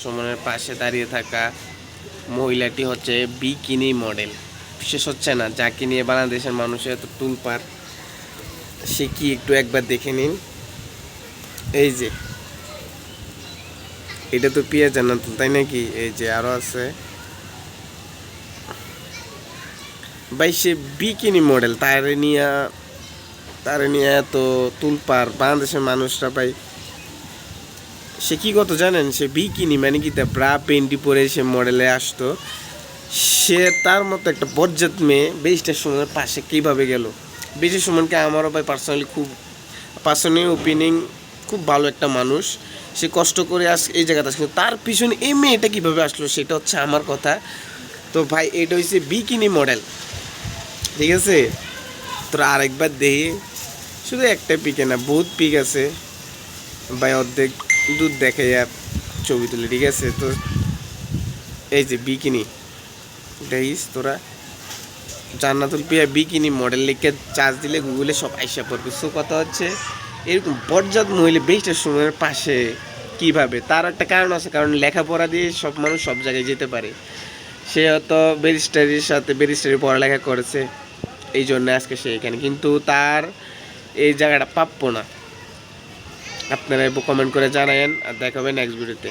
সুমনের পাশে দাঁড়িয়ে থাকা মহিলাটি হচ্ছে বিকিনি মডেল। বিশেষ হচ্ছে না, যাকে নিয়ে বাংলাদেশের মানুষের এত তুলপার, সে কি একটু একবার দেখে নিন। এই যে, এটা তো পিয়া জান্নাতুল তাই নাকি? এই যে আরও আছে। ভাই, সে বিকিনি মডেল, তারে নিয়ে তারে নিয়ে এত তুলপার বাংলাদেশের মানুষরা, ভাই। সে কি কত জানেন? সে বিকিনি মানে কি তা ব্রা পেন্টি পরে সে মডেলে আসতো। সে তার মতো একটা বজ্জাত মেয়ে বেশটা সময়ের পাশে কীভাবে গেল? বেশি সুমনকে আমারও ভাই পার্সোনালি খুব পার্সোনালি ওপিনিং খুব ভালো একটা মানুষ। সে কষ্ট করে আস এই জায়গাতে আসলো তার পিছনে এই মেয়েটা কীভাবে আসলো সেটা হচ্ছে আমার কথা। তো ভাই, এটা হচ্ছে বিকিনি মডেল ঠিক আছে? তোরা আরেকবার দেখি। শুধু একটা পিকে না, বহুত পিক আছে। ভাই, অর্ধেক দুধ দেখে ছবি তুলে, ঠিক আছে? তো এই যে বিকিনি, দেখিস তোরা? জান্নাতুল পিয়া বিকিনি মডেল লিখে চার্জ দিলে গুগলে সব আইসা পড়বে। সো কথা হচ্ছে, এরকম বরজাত মহিলা বেশটা সময়ের পাশে কীভাবে? তার একটা কারণ আছে, কারণ লেখাপড়া দিয়ে সব মানুষ সব জায়গায় যেতে পারে। সে হয়তো ব্যারিস্টারির সাথে ব্যারিস্টারি পড়ালেখা করেছে, এই জন্য আজকে সে এখানে। কিন্তু তার এই জায়গাটা প্রাপ্য না। আপনারা কমেন্ট করে জানায়েন আর দেখাবেন নেক্সট ভিডিওতে